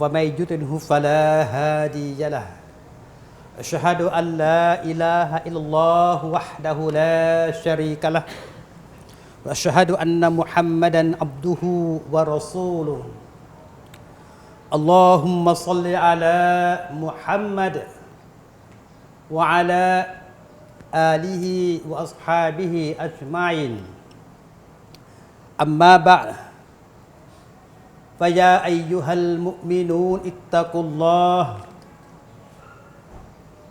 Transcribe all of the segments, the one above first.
ومن يدله فلا هادي له أشهد أن لا إله إلا الله وحده لا شريك له وأشهد أن محمدا عبده ورسوله اللهم صل على محمد وعلى آله وأصحابه أجمعين أما بعد فيا أيها المؤمنون اتقوا الله.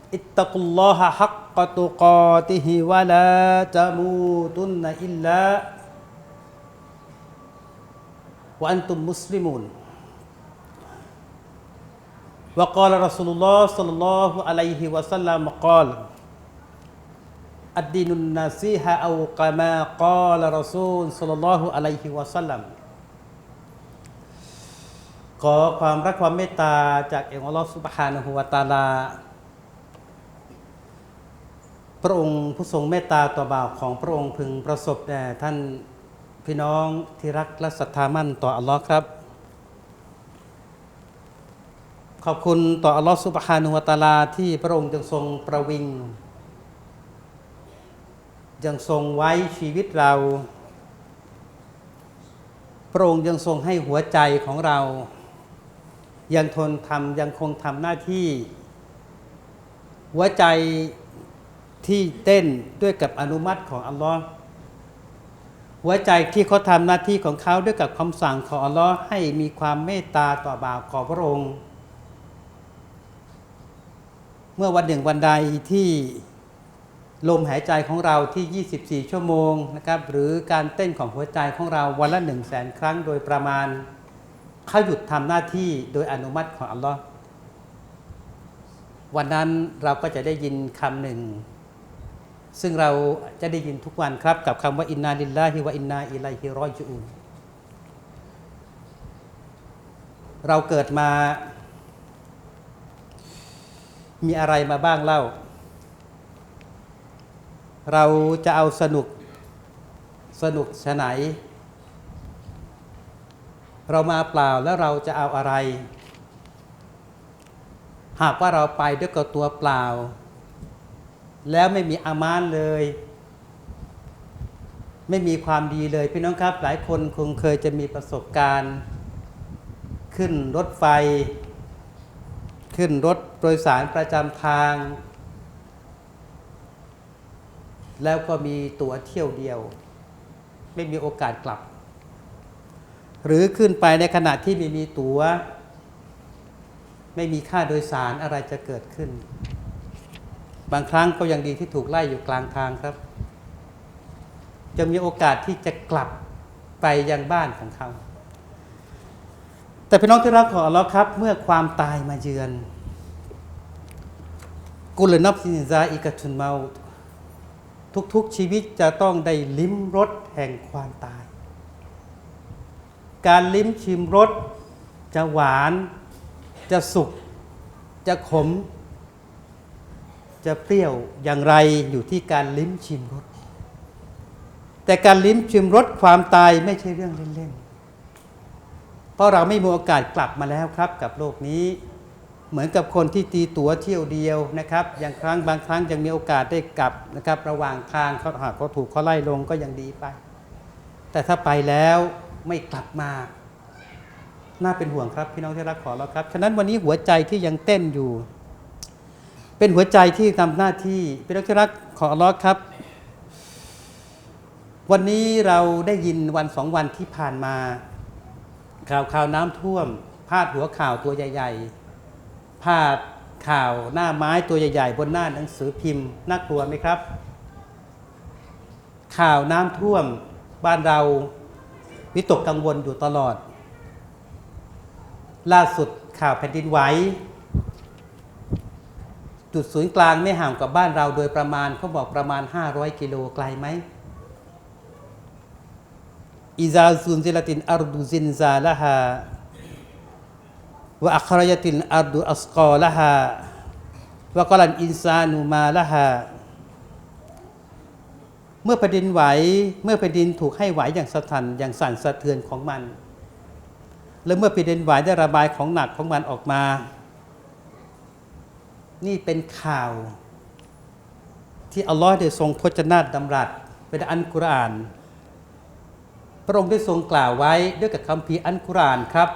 اتقوا الله حق تقاته ولا تموتن إلا وأنتم مسلمون. وقال رسول الله صلى الله عليه وسلم قال الدين النصيحة أو كما قال رسول صلى الله عليه وسلم. ขอความรักความเมตตาจากเองอัลลอฮฺสุบฮานะฮูวาตาลา พระองค์ผู้ทรงเมตตาต่อบ่าวของพระองค์พึงประสบแด่ท่านพี่น้องที่รักและศรัทธามั่นต่ออัลลอฮ์ครับ ขอบคุณต่ออัลลอฮ์สุบฮานุวะตาลา ที่พระองค์ยังทรงประวิงยังทรงไว้ชีวิตเรา พระองค์ยังทรงให้หัวใจของเรา ยังทนทำยังคงทำหน้าที่ หัวใจที่เต้นด้วยกับอนุมัติของอัลลอฮ์หัวใจที่เขาทำหน้าที่ของเขาด้วยกับคำสั่งของอัลลอฮ์ให้มีความเมตตาต่อบ่าวของพระองค์ เมื่อวันหนึ่งวันใดที่ลมหายใจของเราที่ 24 ชั่วโมงนะครับ หรือการเต้นของหัวใจของเราวันละ 1 0 0 0 0แสนครั้งโดยประมาณ เขาหยุดทำหน้าที่โดยอนุมัติของอัลลอฮ์วันนั้นเราก็จะได้ยินคำหนึ่ง ซึ่งเราจะได้ยินทุกวันครับกับคำว่าอินนาลิลลาฮิวะอินนาอิลัยฮิรอจูนเราเกิดมา มีอะไรมาบ้างเล่า เราจะเอาสนุกสนุกชะไหน เรามาเปล่าแล้วเราจะเอาอะไร หากว่าเราไปด้วยกับตัวเปล่า แล้วไม่มีอามานเลย ไม่มีความดีเลยพี่น้องครับ หลายคนคงเคยจะมีประสบการณ์ ขึ้นรถไฟ ขึ้นรถโดยสารประจำทาง แล้วก็มีตั๋วเที่ยวเดียว ไม่มีโอกาสกลับ หรือขึ้นไปในขณะที่ไม่มีตัว๋ว ไม่มีค่าโดยสารอะไรจะเกิดขึ้น บางครั้งก็ยังดีที่ถูกไล่อยู่กลางทางครับ จะมีโอกาสที่จะกลับไปยังบ้านของเขาแต่พี่น้องที่รักของอัลลอฮ์ครับ เมื่อความตายมาเยือน กุลนับสินซาอิกะทุนเมา ทุกๆชีวิตจะต้องได้ลิ้มรสแห่งความตาย การลิ้มชิมรสจะหวานจะสุก จะขม จะเปรี้ยวอย่างไรอยู่ที่การลิ้มชิมรสแต่การลิ้มชิมรสความตายไม่ใช่เรื่องเล่นๆเพราะเราไม่มีโอกาสกลับมาแล้วครับ กับโลกนี้เหมือนกับคนที่ตีตั๋วเที่ยวเดียวนะครับอย่างครั้งบางครั้งยังมีโอกาสได้กลับนะครับ ระหว่างทางเขาหากเขาถูกเขาไล่ลงก็ยังดีไป แต่ถ้าไปแล้ว ไม่กลับมา น่าเป็นห่วงครับพี่น้องที่รักขอเราครับ ฉะนั้นวันนี้หัวใจที่ยังเต้นอยู่ เป็นหัวใจที่ทำหน้าที่พี่น้องที่รักขอเราครับ วันนี้เราได้ยินวันสองวันที่ผ่านมา ข่าวข่าวน้ำท่วม พาดหัวข่าวตัวใหญ่ ๆ พาดข่าวหน้าไม้ตัวใหญ่ ๆ บนหน้าหนังสือพิมพ์น่ากลัวไหมครับ ข่าวน้ำท่วมบ้านเรา วิตกกังวลอยู่ตลอด ล่าสุดข่าวแผ่นดินไหวจุดศูนย์กลางไม่ห่างกับบ้านเราโดยประมาณเขาบอกประมาณ 500 กิโลไกลไหมอิซาซุนซิลตินอัรดุซินซาละฮาวะอัครยตินอัรดุอัสกอละฮาวะกลันอินซานุมาละฮา เมื่อแผ่นดินไหวเมื่อแผ่นดินถูกให้ไหวอย่างสะทันอย่างสั่นสะเทือนของมัน และเมื่อแผ่นดินไหวได้ระบายของหนักของมันออกมา นี่เป็นข่าว ที่อัลลอฮ์ได้ทรงพจนาตดำรัสเป็นอันกุรอาน พระองค์ได้ทรงกล่าวไว้ด้วยกับคำพีอันกุรอานครับ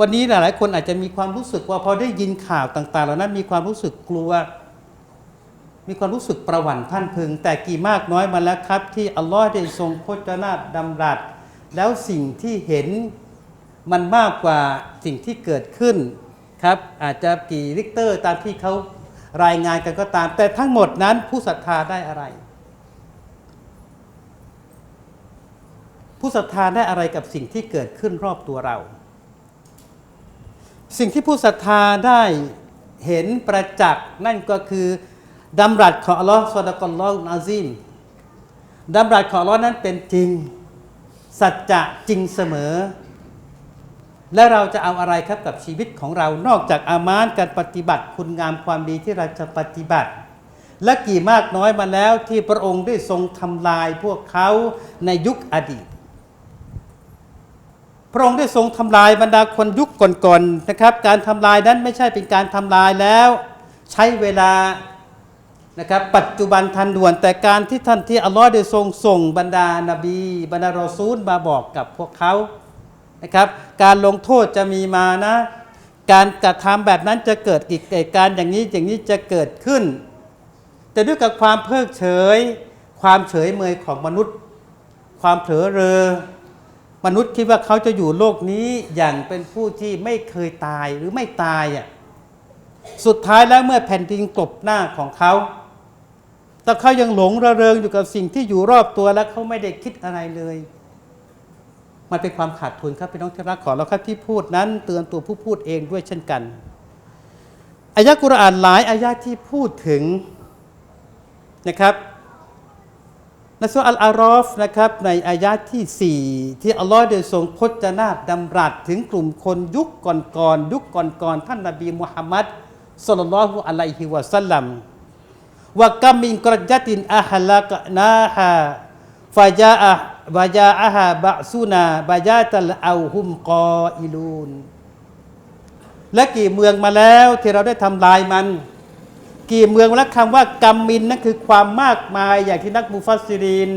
วันนี้หลายๆคนอาจจะมีความรู้สึกว่าพอได้ยินข่าวต่าง ๆ เหล่านั้นมีความรู้สึกกลัว มีความรู้สึกประหวั่นท่านพึง แต่กี่มากน้อยมาแล้วครับ ที่อัลลอฮ์ได้ทรงพจนาดำรัส แล้วสิ่งที่เห็นมันมากกว่าสิ่งที่เกิดขึ้นครับอาจจะกี่ลิกเตอร์ตามที่เขารายงานกันก็ตาม แต่ทั้งหมดนั้นผู้ศรัทธาได้อะไร ผู้ศรัทธาได้อะไรกับสิ่งที่เกิดขึ้นรอบตัวเรา สิ่งที่ผู้ศรัทธาได้เห็นประจักษ์นั่นก็คือ ดำรัสของอัลลอฮ์สุลตานลอฮ์อาซิมดำรัสของอัลลอฮ์นั้นเป็นจริง สัจจะจริงเสมอ และเราจะเอาอะไรครับกับชีวิตของเรา นอกจากอามานการปฏิบัติคุณงามความดีที่เราจะปฏิบัติ และกี่มากน้อยมาแล้วที่พระองค์ได้ทรงทำลายพวกเขาในยุคอดีต พระองค์ได้ทรงทำลายบรรดาคนยุคก่อนๆนะครับ การทำลายนั้นไม่ใช่เป็นการทำลายแล้ว ใช้เวลา นะครับปัจจุบันทันด่วนแต่การที่ท่านที่อัลลอฮ์ได้ทรงส่งบรรดานาบี บรรดารอซูลมาบอกกับพวกเขานะครับการลงโทษจะมีมานะ การกระทำแบบนั้นจะเกิดอีกเหตุการณ์อย่างนี้อย่างนี้จะเกิดขึ้น แต่ด้วยกับความเพิกเฉย ความเฉยเมยของมนุษย์ ความเผลอเรอ มนุษย์คิดว่าเขาจะอยู่โลกนี้อย่างเป็นผู้ที่ไม่เคยตายหรือไม่ตายอะสุดท้ายแล้วเมื่อแผ่นดินกลบหน้าของเขา แต่เขายังหลงระเริงอยู่กับสิ่งที่อยู่รอบตัวและเขาไม่ได้คิดอะไรเลย มันเป็นความขาดทุนครับพี่น้องที่รักขอเราครับที่พูดนั้นเตือนตัวผู้พูดเองด้วยเช่นกันอายะกุรอานหลายอายะที่พูดถึงนะครับในสุอัลอารอฟนะครับในอายะที่ 4 ที่อัลลอฮ์ได้ทรงพจนาตดำรัสถึงกลุ่มคนยุคก่อนๆยุคก่อนๆท่านนบีมุฮัมมัดสุลลัลลอฮุอะลัยฮิวะสัลลัม วะกัมมินกรจตินอาฮลักนาฮาฟาจาอะบาจาอะฮาบะซูนาบาจาตัลเอาฮุมกออิลูนและกี่เมืองมาแล้วที่เราได้ทำลายมัน กี่เมืองและคำว่ากัมมินนั่นคือความมากมายอย่างที่นักมุฟัสซิริน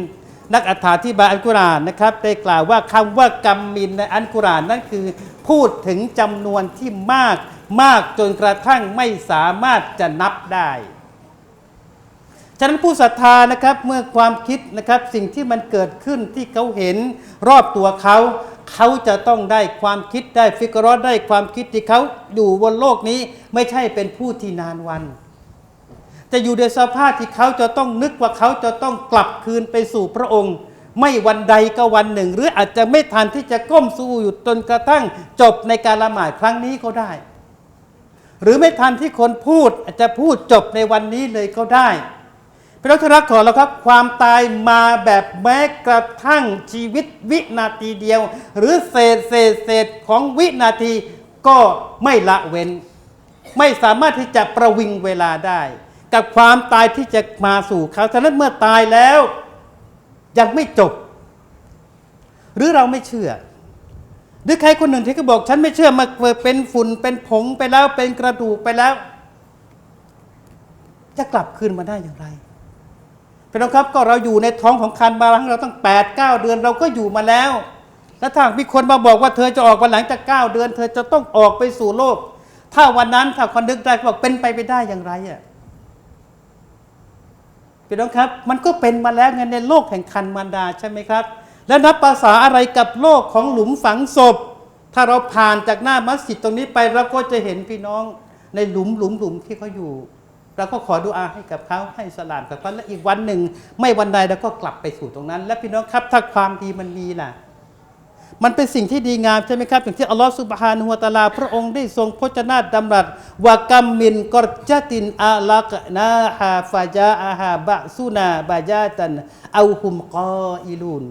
นักอธิบายอัลกุรอานนะครับได้กล่าวว่าคำว่ากัมมินในอัลกุรอานนั่นคือ พูดถึงจำนวนที่มากมากจนกระทั่งไม่สามารถจะนับได้ ฉะนั้นผู้ศรัทธานะครับเมื่อความคิดนะครับสิ่งที่มันเกิดขึ้นที่เขาเห็นรอบตัวเขาเขาจะต้องได้ความคิดได้ฟิกรอดได้ความคิดที่เขาอยู่บนโลกนี้ ไม่ใช่เป็นผู้ที่นานวัน จะอยู่ในสภาพที่เขาจะต้องนึกว่าเขาจะต้องกลับคืนไปสู่พระองค์ ไม่วันใดก็วันหนึ่ง หรืออาจจะไม่ทันที่จะก้มสู้อยู่จนกระทั่งจบในการละหมาดครั้งนี้ก็ได้ หรือไม่ทันที่คนพูดอาจจะพูดจบในวันนี้เลยก็ได้ พระรักรักขอเราครับความตายมาแบบแม้กระทั่งชีวิตวินาทีเดียว หรือเศษเศษเศษของวินาทีก็ไม่ละเว้น ไม่สามารถที่จะประวิงเวลาได้ กับความตายที่จะมาสู่เขาฉะนั้นเมื่อตายแล้ว ยังไม่จบ หรือเราไม่เชื่อ หรือใครคนหนึ่งที่ก็บอกฉันไม่เชื่อมาเป็นฝุ่นเป็นผงไปแล้วเป็นกระดูกไปแล้ว จะกลับคืนมาได้อย่างไร พี่น้องครับก็เราอยู่ในท้องของคันมาทั้งเราตั้งแปดเก้าเดือนเราก็อยู่มาแล้ว แล้วถ้ามีคนมาบอกว่าเธอจะออกวันหลังจากเก้าเดือน เธอจะต้องออกไปสู่โลก ถ้าวันนั้นถ้าคนนึกได้ก็บอกเป็นไปไปได้อย่างไรอะพี่น้องครับ มันก็เป็นมาแล้วไงในโลกแห่งคันมารดาใช่ไหมครับ แล้วนับภาษาอะไรกับโลกของหลุมฝังศพ ถ้าเราผ่านจากหน้ามัสยิดตรงนี้ไปเราก็จะเห็นพี่น้องในหลุมหลุมหลุมที่เขาอยู่ เราก็ขอดุอาให้กับเขาให้สลามกับเขาและอีกวันหนึ่ง ไม่วันใดเราก็กลับไปสู่ตรงนั้น และพี่น้องครับถ้าความดีมันมีล่ะ มันเป็นสิ่งที่ดีงามใช่ไหมครับอย่างที่อัลลอฮฺสุบฮานุวตาลา พระองค์ได้ทรงพจนาดำรัสว่ากัมมินกอรจตินอาลักนาฮาฟาจาอาฮาบะซุนาบาจาตันเอาฮุมกออิลูน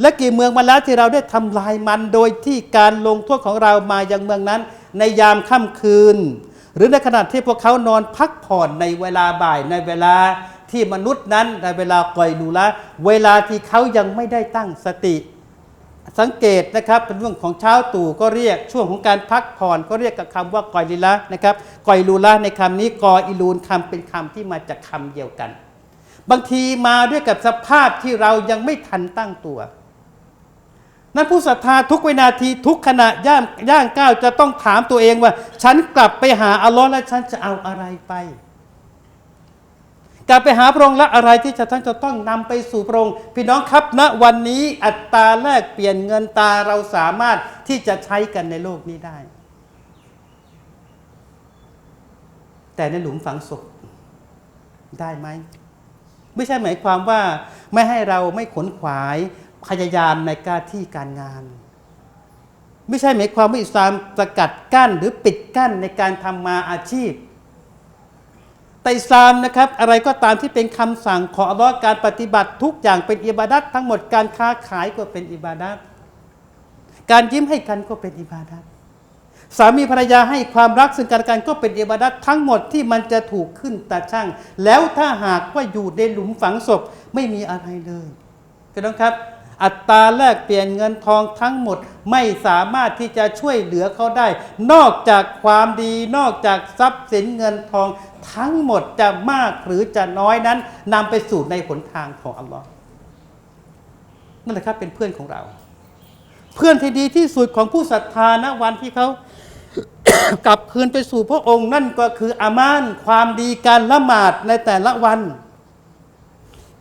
และกี่เมืองมาแล้วที่เราได้ทำลายมันโดยที่การลงโทษของเรามายังเมืองนั้น ในยามค่ำคืน หรือในขณะที่พวกเขานอนพักผ่อนในเวลาบ่ายในเวลาที่มนุษย์นั้นในเวลาก่อยดูละเวลาที่เขายังไม่ได้ตั้งสติ สังเกตนะครับเป็นเรื่องของเช้าตู่ก็เรียกช่วงของการพักผ่อนก็เรียกกับคำว่ากอยลิละนะครับกอยลูละในคำนี้กออิลูนคำเป็นคำที่มาจากคำเดียวกัน บางทีมาด้วยกับสภาพที่เรายังไม่ทันตั้งตัว นั้นผู้ศรัทธาทุกวินาทีทุกขณะย่างย่างก้าวจะต้องถามตัวเองว่า ฉันกลับไปหาอัลลอฮ์แล้วฉันจะเอาอะไรไปกลับไปหาพระองค์และอะไรที่จะท่านจะต้องนำไปสู่พระองค์พี่น้องครับณวันนี้อัตราแลกเปลี่ยนเงินตาเราสามารถที่จะใช้กันในโลกนี้ได้ แต่ในหลุมฝังศพได้ไหมไม่ใช่หมายความว่าไม่ให้เราไม่ขนขวาย พยายามในการที่การงาน ไม่ใช่หมายความว่าอิสลามสกัดกั้นหรือปิดกั้นในการทำมาอาชีพ แต่อิสลามนะครับ อะไรก็ตามที่เป็นคำสั่งของอัลลอฮ์การปฏิบัติทุกอย่างเป็นอิบาดัตทั้งหมดการค้าขายก็เป็นอิบาดัตการยิ้มให้กันก็เป็นอิบาดัตสามีภรรยาให้ความรักซึ่งกันและกันก็เป็นอิบาดัตทั้งหมดที่มันจะถูกขึ้นตาช่าง แล้วถ้าหากว่าอยู่ในหลุมฝังศพไม่มีอะไรเลยพี่น้องครับ อัตราแลกเปลี่ยนเงินทองทั้งหมดไม่สามารถที่จะช่วยเหลือเขาได้ นอกจากความดีนอกจากทรัพย์สินเงินทองทั้งหมดจะมากหรือจะน้อยนั้นนำไปสู่ในหนทางของอัลลอฮ์นั่นแหละครับเป็นเพื่อนของเรา เพื่อนที่ดีที่สุดของผู้ศรัทธาณวันที่เขากลับคืนไปสู่พระองค์นั่นก็คืออามานความดีการละหมาดในแต่ละวัน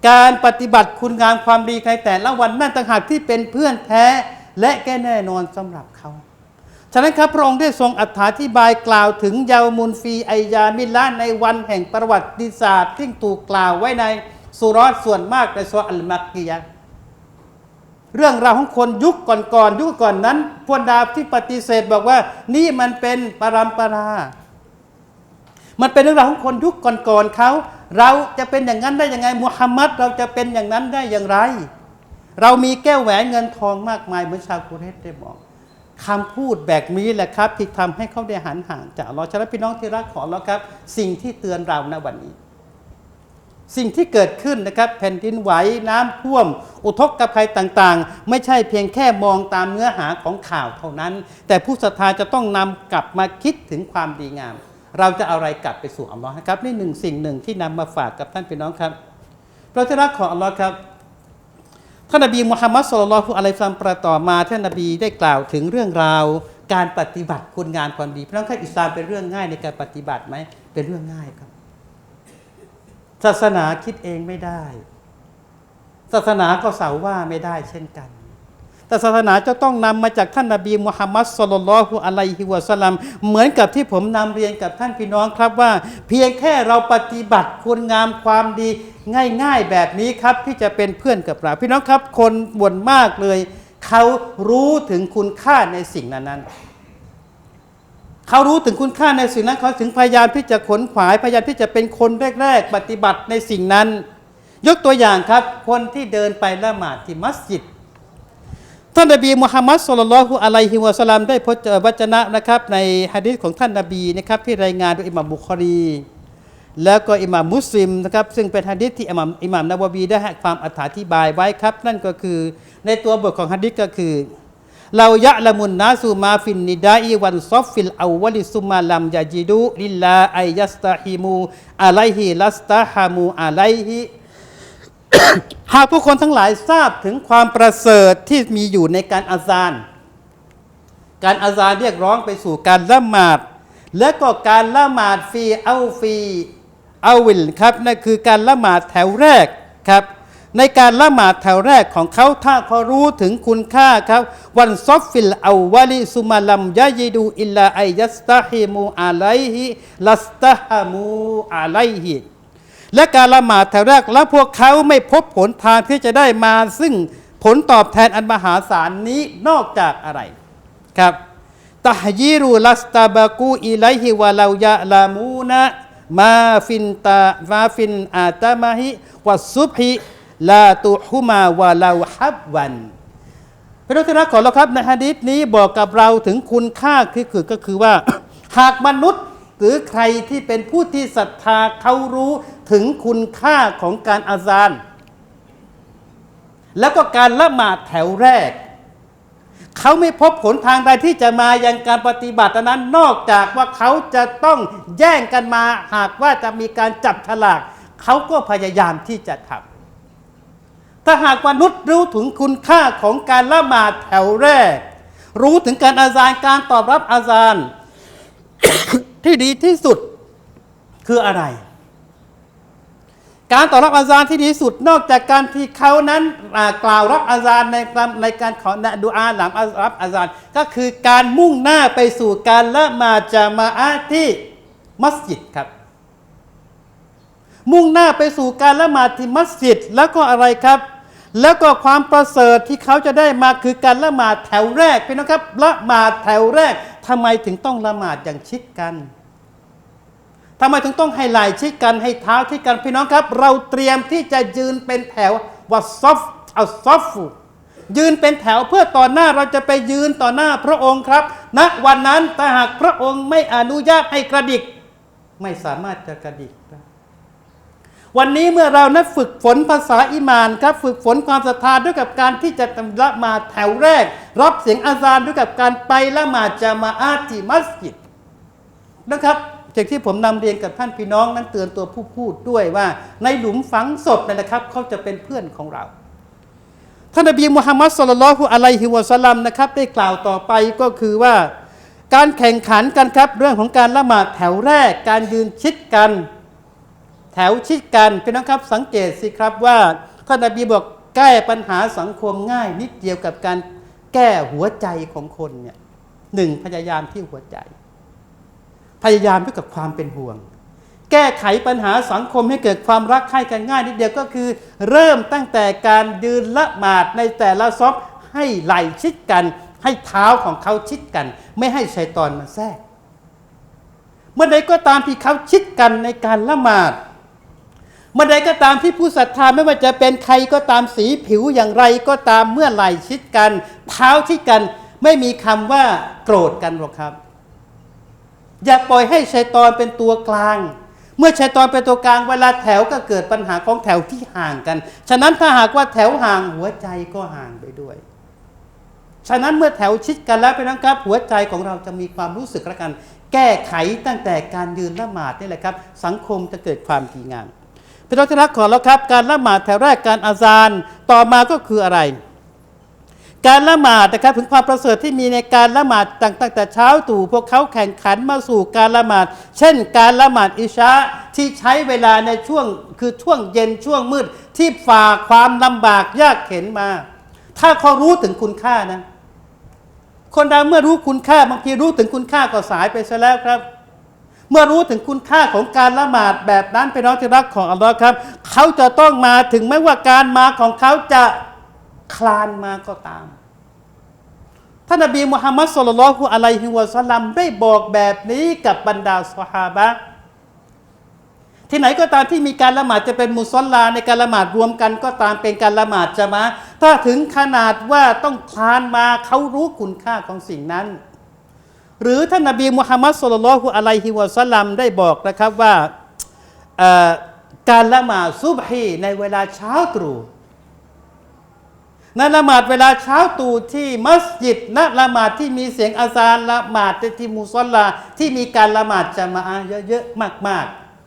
การปฏิบัติคุณงามความดีในแต่ละวันนั่นต่างหากที่เป็นเพื่อนแท้และแก้แน่นอนสำหรับเขา ฉะนั้นครับพระองค์ได้ทรงอธิบายกล่าวถึงเยาวมุนฟีไอยามิลละในวันแห่งประวัติศาสตร์ที่ถูกกล่าวไว้ในสุรอตส่วนมากในสุรอัลมักกียะเรื่องราวของคนยุคก่อนๆยุคก่อนนั้นพวกดาบที่ปฏิเสธบอกว่านี่มันเป็นปรำปรา มันเป็นเรื่องราวของคนยุคก่อนๆเขา เราจะเป็นอย่างนั้นได้ยังไงมุฮัมมัดเราจะเป็นอย่างนั้นได้อย่างไร เรามีแก้วแหวนเงินทองมากมายเหมือนชาวกุเรชได้บอกคำพูดแบบนี้แหละครับ ที่ทำให้เขาได้หันห่างจากอัลลอฮ์ฉะนั้นพี่น้องที่รักของเราครับ สิ่งที่เตือนเราณวันนี้ สิ่งที่เกิดขึ้นนะครับ แผ่นดินไหวน้ำท่วม อุทกภัยต่างๆ ไม่ใช่เพียงแค่มองตามเนื้อหาของข่าวเท่านั้น แต่ผู้ศรัทธาจะต้องนำกลับมาคิดถึงความดีงาม เราจะเอาอะไรกลับไปสู่อัลลอฮ์นะครับนี่หนึ่งสิ่งหนึ่งที่นำมาฝากกับท่านพี่น้องครับเราจะรักของอัลลอฮ์ครับท่านนบีมุฮัมมัดสุลลัลลอฮุอะลัยซัมประต่อมาท่านนบีได้กล่าวถึงเรื่องราวการปฏิบัติคุณงานความดีพี่น้องครับอิสลามเป็นเรื่องง่ายในการปฏิบัติไหมเป็นเรื่องง่ายครับ ศาสนาคิดเองไม่ได้ ศาสนาก็เสาว่าไม่ได้เช่นกัน แต่ศาสนาจะต้องนำมาจากท่านนาบีมุฮัมมัดสุลลัลลอฮุอะลัยฮิวะสัลลัมเหมือนกับที่ผมนำเรียนกับท่านพี่น้องครับว่า เพียงแค่เราปฏิบัติคุณงามความดี ง่ายๆแบบนี้ครับที่จะเป็นเพื่อนกับเราพี่น้องครับ คนบ่นมากเลยเขารู้ถึงคุณค่าในสิ่งนั้นๆเขารู้ถึงคุณค่าในสิ่งนั้นเขาถึงพยายามที่จะขนขวายพยายามที่จะเป็นคนแรก ๆ ปฏิบัติในสิ่งนั้น ยกตัวอย่างครับ คนที่เดินไปละหมาดที่มัสยิด ท่านนบีมุฮัมมัดสุลลัลลอฮุอะลัยฮิวะสลลัมได้พจน์วจนะนะครับในฮะดีษของท่านนบีนะครับที่รายงานโดยอิหม่ามบุคอรี แล้วก็อิหม่ามมุสลิมนะครับซึ่งเป็นฮะดีษที่อิหม่ามอิหม่ามนาวะวีได้ให้ความอธิบายไว้ครับ นั่นก็คือในตัวบทของฮะดีษก็คือเรายะละมุนนาสูมาฟินนิดาอีวันซอฟฟิลอาวลิซุมาลัมยาจิดูลิลลาไอยัสตาฮิมูอะไลฮิลัสตาฮามูอะไลฮิ หากผู้คนทั้งหลายทราบถึงความประเสริฐที่มีอยู่ในการอาซาน การอาซานเรียกร้องไปสู่การละหมาด และก็การละหมาดฟรีเอาฟรีเอาวิลครับนั่นคือการละหมาดแถวแรกครับ ในการละหมาดแถวแรกของเขาถ้าเขารู้ถึงคุณค่าครับ วันซอฟฟิลเอาวาลิซุมาลัมยะยิดูอิลลาไอยัสตาฮิมูอะไลฮิลัสตาฮามูอะไลฮิ และการละหมาดแถวแรกแล้วพวกเขาไม่พบผลทางที่จะได้มา ซึ่งผลตอบแทนอันมหาศาลนี้นอกจากอะไรครับตะฮยีรุลัสตาบากูอิไลฮิวะลายะลามูนะมาฟินตามาฟินอาตามาฮิวัสซุบฮิลาตุฮุมาวะลาฮับวันพระรักขอเราครับในฮะดีษนี้บอกกับเราถึงคุณค่าคือคือก็คือว่า หากมนุษย์หรือใครที่เป็นผู้ที่ศรัทธาเขารู้ ถึงคุณค่าของการอาซาน แล้วก็การละหมาดแถวแรก เขาไม่พบผลทางใดที่จะมายังการปฏิบัตินั้นนอกจากว่าเขาจะต้องแย่งกันมาหากว่าจะมีการจับฉลาก เขาก็พยายามที่จะทำถ้าหากมนุษย์รู้ถึงคุณค่าของการละหมาดแถวแรก รู้ถึงการอาซานการตอบรับอาซานที่ดีที่สุดคืออะไร การตอบรับอาซานที่ดีสุดนอกจากการที่เขานั้นกล่าวรับอาซานในการในการขอดูอาหลังรับอาซานก็คือการมุ่งหน้าไปสู่การละมาจามาอะห์ที่มัสยิดครับ มุ่งหน้าไปสู่การละหมาดที่มัสยิดแล้วก็อะไรครับ แล้วก็ความประเสริฐที่เขาจะได้มาคือการละหมาดแถวแรกพี่น้องครับละหมาดแถวแรกทำไมถึงต้องละหมาดอย่างชิดกัน ทำไมถึงต้องให้ไหล่ชิดกันให้เท้าชิดกันพี่น้องครับ เราเตรียมที่จะยืนเป็นแถววัซอฟอัลซอฟยืนเป็นแถวเพื่อต่อหน้าเราจะไปยืนต่อหน้าพระองค์ครับณวันนั้นถ้าหากพระองค์ไม่อนุญาตให้กระดิก ไม่สามารถจะกระดิกได้วันนี้เมื่อเรานั้นฝึกฝนภาษาอิมานครับ ฝึกฝนความศรัทธาด้วยกับการที่จะละมาแถวแรก รับเสียงอาซานด้วยกับการไปละมาจามาอาที่มัสยิดนะครับ จากที่ผมนำเรียนกับท่านพี่น้องนั้นเตือนตัวผู้พูดด้วยว่า ในหลุมฝังศพนั่นแหละครับ เขาจะเป็นเพื่อนของเรา ท่านนบีมุฮัมมัดสุลลัลลอฮุอะลัยฮิวะสัลลัมนะครับได้กล่าวต่อไปก็คือว่า การแข่งขันกันครับ เรื่องของการละหมาดแถวแรก การยืนชิดกัน แถวชิดกันพี่น้องครับสังเกตสิครับว่าท่านนบีบอกแก้ปัญหาสังคมง่ายนิดเดียวกับการแก้หัวใจของคนเนี่ยหนึ่งพยายามที่หัวใจ พยายามด้วยกับความเป็นห่วง แก้ไขปัญหาสังคมให้เกิดความรักใคร่กันง่ายนิดเดียวก็คือ เริ่มตั้งแต่การยืนละหมาดในแต่ละซอฟให้ไหลชิดกัน ให้เท้าของเขาชิดกัน ไม่ให้ชัยตอนมาแทรก เมื่อใดก็ตามที่เขาชิดกันในการละหมาดเมื่อใดก็ตามที่ผู้ศรัทธาไม่ว่าจะเป็นใครก็ตามสีผิวอย่างไรก็ตามเมื่อไหลชิดกัน เท้าชิดกัน ไม่มีคำว่าโกรธกันหรอกครับ อย่าปล่อยให้ชัยตอนเป็นตัวกลาง เมื่อชัยตอนเป็นตัวกลางเวลาแถวก็เกิดปัญหาของแถวที่ห่างกัน ฉะนั้นถ้าหากว่าแถวห่างหัวใจก็ห่างไปด้วย ฉะนั้นเมื่อแถวชิดกันแล้วไปนะครับ หัวใจของเราจะมีความรู้สึกละกัน แก้ไขตั้งแต่การยืนละหมาดนี่แหละครับ สังคมจะเกิดความดีงามพี่น้องที่รักของเราครับ การละหมาดแถวแรกการอาซานต่อมาก็คืออะไร การละหมาดนะครับถึงความประเสริฐที่มีในการละหมาดตั้งแต่เช้าตู่พวกเขาแข่งขันมาสู่การละหมาด เช่น การละหมาดอิชาที่ใช้เวลาในช่วงคือช่วงเย็นช่วงมืดที่ฝ่าความลำบากยากเข็นมา ถ้าเขารู้ถึงคุณค่านะ คนเราเมื่อรู้คุณค่าบางทีรู้ถึงคุณค่าก็สายไปซะแล้วครับ เมื่อรู้ถึงคุณค่าของการละหมาดแบบนั้นเป็นน้องที่รักของอัลลอฮ์ครับ เขาจะต้องมาถึงแม้ว่าการมาของเขาจะ คลานมาก็ตามท่านนบีมุฮัมมัดสุลลัลฮุอะลัยฮิวะสัลลัมได้บอกแบบนี้กับบรรดาสหาบะที่ไหนก็ตามที่มีการละหมาดจะเป็นมุสลาในการละหมาดรวมกันก็ตามเป็นการละหมาดจะมาถ้าถึงขนาดว่าต้องคลานมาเขารู้คุณค่าของสิ่งนั้น หรือท่านนบีมุฮัมมัดสุลลัลฮุอะลัยฮิวะสัลลัมได้บอกนะครับว่าการละหมาดซุบฮีในเวลาเช้าตรู่ นั่นละหมาดเวลาเช้าตู่ที่มัสยิดนละหมาดที่มีเสียงอาซานละหมาดที่มุสลาที่มีการละหมาดจะมาเยอะๆมาก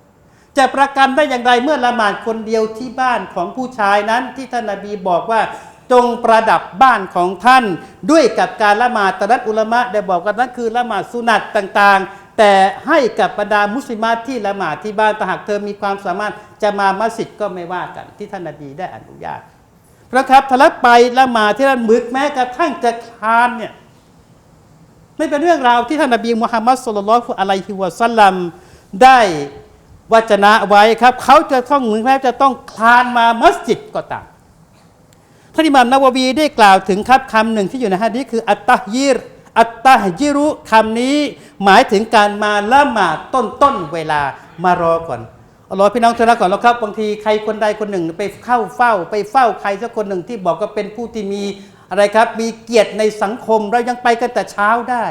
ๆ จะประกันได้อย่างไรเมื่อละหมาดคนเดียวที่บ้านของผู้ชายนั้นที่ท่านนบีบอกว่าจงประดับบ้านของท่าน ด้วยกับการละหมาดตะนัดอุลามะได้บอกกันนั่นคือละหมาดสุนัตต่างๆ แต่ให้กับบรรดามุสลิมาที่ละหมาดที่บ้านแต่หากเธอมีความสามารถจะมามัสยิดก็ไม่ว่ากันที่ท่านนบีได้อนุญาต นะครับทะลักไปละหมาที่นั่นมึกแม้กระทั่งจะคลานเนี่ยไม่เป็นเรื่องราวที่ท่านนบีมุฮัมมัดสุลลัลฮุอะลัยฮิวะสัลลัมได้วจนะไว้ครับ เขาจะต้องเหมือนแม้จะต้องคลานมามัสยิดก็ตามท่านอิหม่ามนาววีได้กล่าวถึงครับคำหนึ่งที่อยู่ในฮะดีคืออัตตะยีรอัตตะยิรุคำนี้หมายถึงการมาละหมาดต้นต้นๆเวลามารอก่อน อรอพี่น้องเธอละก่อนแล้วครับบางทีใครคนใดคนหนึ่งไปเข้าเฝ้า ไปเฝ้าใครสักคนหนึ่งที่บอกว่าเป็นผู้ที่มีอะไรครับ มีเกียรติในสังคมเรายังไปกันแต่เช้าได้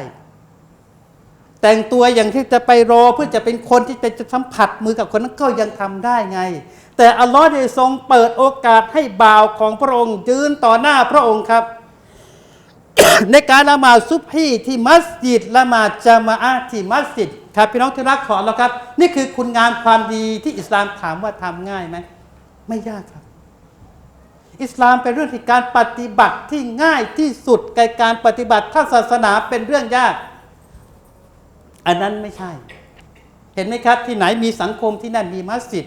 แต่งตัวอย่างที่จะไปรอเพื่อจะเป็นคนที่จะสัมผัสมือกับคนนั้นก็ยังทำได้ไง แต่อัลลอฮ์ได้ทรงเปิดโอกาสให้บ่าวของพระองค์ยืนต่อหน้าพระองค์ครับ ในการละหมาดซุบฮีที่มัสยิดละหมาดจามะอะห์ที่มัสยิด ครับพี่น้องที่รักขอเราครับ นี่คือคุณงามความดีที่อิสลามถามว่าทำง่ายไหมไม่ยากครับ อิสลามเป็นเรื่องที่การปฏิบัติที่ง่ายที่สุดในการปฏิบัติถ้าศาสนาเป็นเรื่องยาก อันนั้นไม่ใช่ เห็นไหมครับ ที่ไหนมีสังคมที่นั่นมีมัสยิด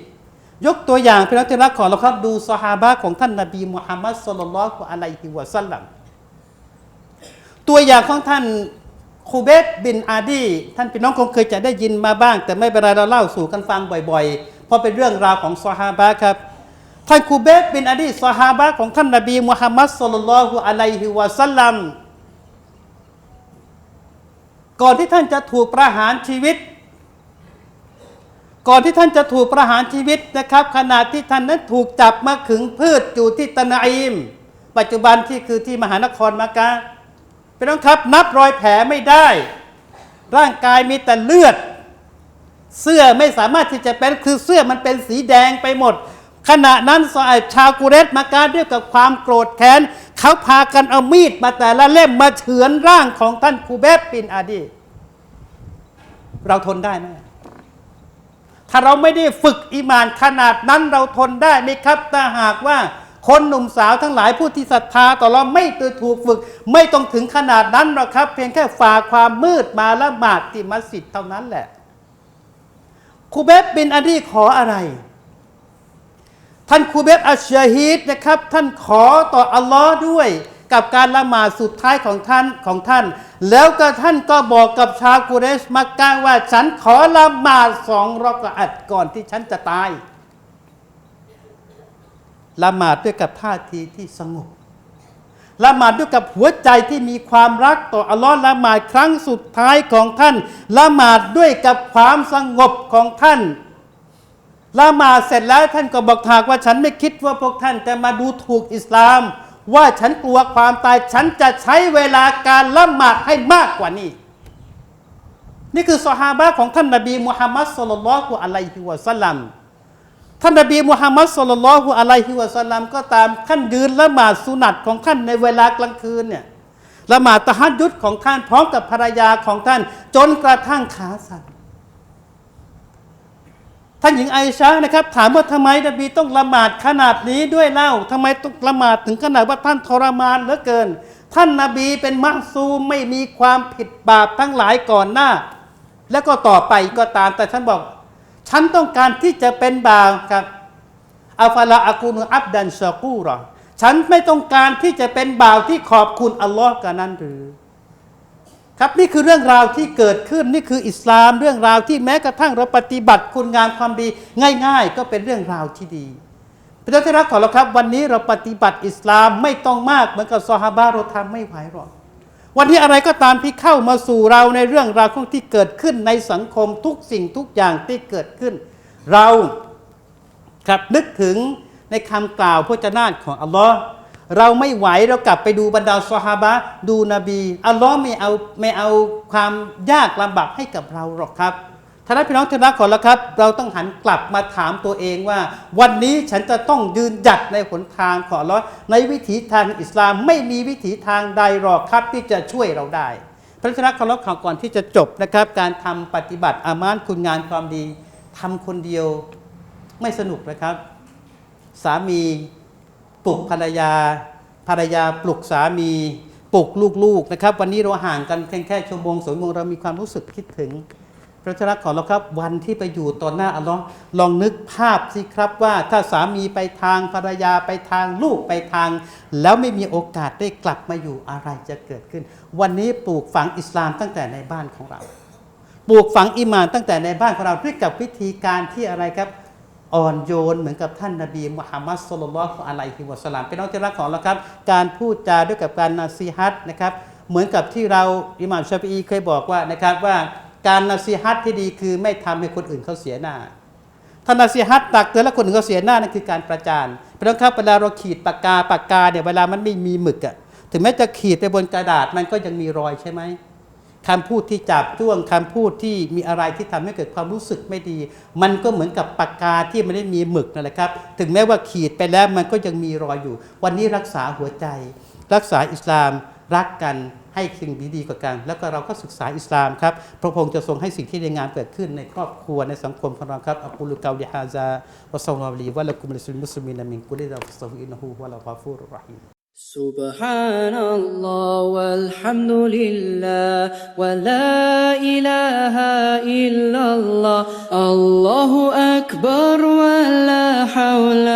ยกตัวอย่างพี่น้องที่รักขอเราครับดูสฮาบะของท่านนบีมุฮัมมัดสุลลัลลอฮุอะลัยฮิวะสัลลัมตัวอย่างของท่าน คูเบตบินอาดี ท่านพี่น้องคงเคยจะได้ยินมาบ้าง แต่ไม่เป็นไรเราเล่าสู่กันฟังบ่อยๆ เพราะเป็นเรื่องราวของซอฮาบะครับท่านคูเบตบินอาดีซอฮาบะของท่านนบีมุฮัมมัดสุลลัลฮุอะลัยฮิวะสัลลัมก่อนที่ท่านจะถูกประหารชีวิต ก่อนที่ท่านจะถูกประหารชีวิตนะครับ ขณะที่ท่านนั้นถูกจับมาขึงพืชอยู่ที่ตะนาอิมปัจจุบันที่คือที่มหานครมากา พี่น้องครับนับรอยแผลไม่ได้ ร่างกายมีแต่เลือด เสื้อไม่สามารถที่จะเป็นคือเสื้อมันเป็นสีแดงไปหมด ขณะนั้นชาวกุเรตมาการด้วยกับความโกรธแค้นเขาพากันเอามีดมาแต่ละเล่มมาเฉือนร่างของท่านคูเบตบินอาดี เราทนได้ไหมถ้าเราไม่ได้ฝึกอีหมานขนาดนั้นเราทนได้ไหมครับถ้าหากว่า คนหนุ่มสาวทั้งหลายผู้ที่ศรัทธาต่อเราไม่ตัวถูกฝึก ไม่ต้องถึงขนาดนั้นหรอกครับ เพียงแค่ฝ่าความมืดมาละหมาดที่มัสยิดเท่านั้นแหละคูเบบินอาดีขออะไร ท่านคูเบตอัชชาฮีดนะครับ ท่านขอต่ออัลลอฮ์ด้วยกับการละหมาดสุดท้ายของท่านของท่าน แล้วก็ท่านก็บอกกับชาวกุเรชมักกะว่าฉันขอละหมาดสองรอกอัดก่อนที่ฉันจะตาย ละหมาดด้วยกับท่าทีที่สงบละหมาดด้วยกับหัวใจที่มีความรักต่ออัลลอฮ์ละหมาดครั้งสุดท้ายของท่านละหมาดด้วยกับความสงบของท่านละหมาดเสร็จแล้วท่านก็บอกถากว่าฉันไม่คิดว่าพวกท่านจะมาดูถูกอิสลาม ว่าฉันกลัวความตายฉันจะใช้เวลาการละหมาดให้มากกว่านี้ นี่คือสหาบะของท่านนบีมุฮัมมัดสุลลัลลอฮุอะลัยฮิวะสัลลัม ท่านนบีมุฮัมมัดสุลลัลฮุอะลัยฮิวะสัลลัมก็ตามท่านยืนละหมาดสุนัตของท่านในเวลากลางคืนเนี่ยละหมาดตะฮัดยุดของท่านพร้อมกับภรรยาของท่าน จนกระทั่งขาสั่นท่านหญิงไอชานะครับ ถามว่าทำไมนบีต้องละหมาดขนาดนี้ด้วยเล่าทำไมต้องละหมาดถึงขนาดว่าท่านทรมานเหลือเกิน ท่านนาบีเป็นมัซูไม่มีความผิดบาปทั้งหลายก่อนหน้า แล้วก็ต่อไปก็ตามแต่ท่านบอก ฉันต้องการที่จะเป็นบ่าวครับอัฟาลาอากูนอับดันชากูรอฉันไม่ต้องการที่จะเป็นบ่าวที่ขอบคุณอัลลอฮ์กันนั้นหรือ ครับนี่คือเรื่องราวที่เกิดขึ้นนี่คืออิสลามเรื่องราวที่แม้กระทั่งเราปฏิบัติคุณงามความดี ง่าย ๆ ก็เป็นเรื่องราวที่ดีพระเจ้าที่รักของเราครับ วันนี้เราปฏิบัติอิสลามไม่ต้องมากเหมือนกับซอฮาบะเราทำไม่ไหวหรอก วันนี้อะไรก็ตามที่เข้ามาสู่เราในเรื่องราวของที่เกิดขึ้นในสังคมทุกสิ่งทุกอย่างที่เกิดขึ้น เราครับนึกถึงในคำกล่าวพระเจ้านาของอัลลอฮ์เราไม่ไหวเรากลับไปดูบรรดาสฮาบะดูนบีอัลลอฮ์ไม่เอาไม่เอาความยากลำบากให้กับเราหรอกครับ ท่านพี่น้องที่รักของเราครับ เราต้องหันกลับมาถามตัวเองว่า วันนี้ฉันจะต้องยืนหยัดในหนทางของอัลลอฮ์ในวิถีทางอิสลามไม่มีวิถีทางใดหรอกครับที่จะช่วยเราได้ พระเจ้าเคารพข่าวก่อนที่จะจบนะครับ การทำปฏิบัติอามานคุณงานความดีทำคนเดียวไม่สนุกนะครับ สามีปลุกภรรยา ภรรยาปลุกสามีปลุกลูกๆนะครับ วันนี้เราห่างกันเพียงแค่ชั่วโมงสองชั่วโมงเรามีความรู้สึกคิดถึง พระเจ้ารักของเราครับวันที่ไปอยู่ต่อหน้าอัลลอฮ์ลองนึกภาพสิครับว่าถ้าสามีไปทางภรรยาไปทางลูกไปทาง แล้วไม่มีโอกาสได้กลับมาอยู่อะไรจะเกิดขึ้น วันนี้ปลูกฝังอิสลามตั้งแต่ในบ้านของเรา ปลูกฝังอิมานตั้งแต่ในบ้านของเราด้วยกับวิธีการที่อะไรครับอ่อนโยนเหมือนกับท่านนบีมุฮัมมัดสุลลัลอฮุอะลัยฮิวะสลลัมเป็นน้องที่รักของเราครับ การพูดจาด้วยกับการนาซีฮัตนะครับ เหมือนกับที่เราอิหม่ามชาฟีเคยบอกว่านะครับว่า การนาซีฮัตที่ดีคือไม่ทำให้คนอื่นเขาเสียหน้าถ้านาซีฮัตตักเตือนแล้วคนอื่นเขาเสียหน้านั่นคือการประจานเพราะครับเวลาเราขีดปากกาปากกาเนี่ยเวลามันไม่มีหมึกอะถึงแม้จะขีดไปบนกระดาษมันก็ยังมีรอยใช่ไหมคำพูดที่จับจ้วงคำพูดที่มีอะไรที่ทำให้เกิดความรู้สึกไม่ดี มันก็เหมือนกับปากกาที่ไม่ได้มีหมึกนั่นแหละครับ ถึงแม้ว่าขีดไปแล้วมันก็ยังมีรอยอยู่ วันนี้รักษาหัวใจ รักษาอิสลาม รักกันให้สิ่งดีๆกว่ากัน แล้วก็เราก็ศึกษาอิสลามครับ พระองค์จะทรงให้สิ่งที่ดีงามเกิดขึ้นในครอบครัวในสังคมของเราครับอักุลุกาลิฮาซาวะซัลลัลลอฮุอะลัยฮิวะละกุมลิสลิมมุสลิมินมินกุลิดะฟัสตัฟิอินนะฮูวะลกอฟูรุรเราะฮีม سبحان الله والحمد لله ولا إله إلا الله الله أكبر ولا حول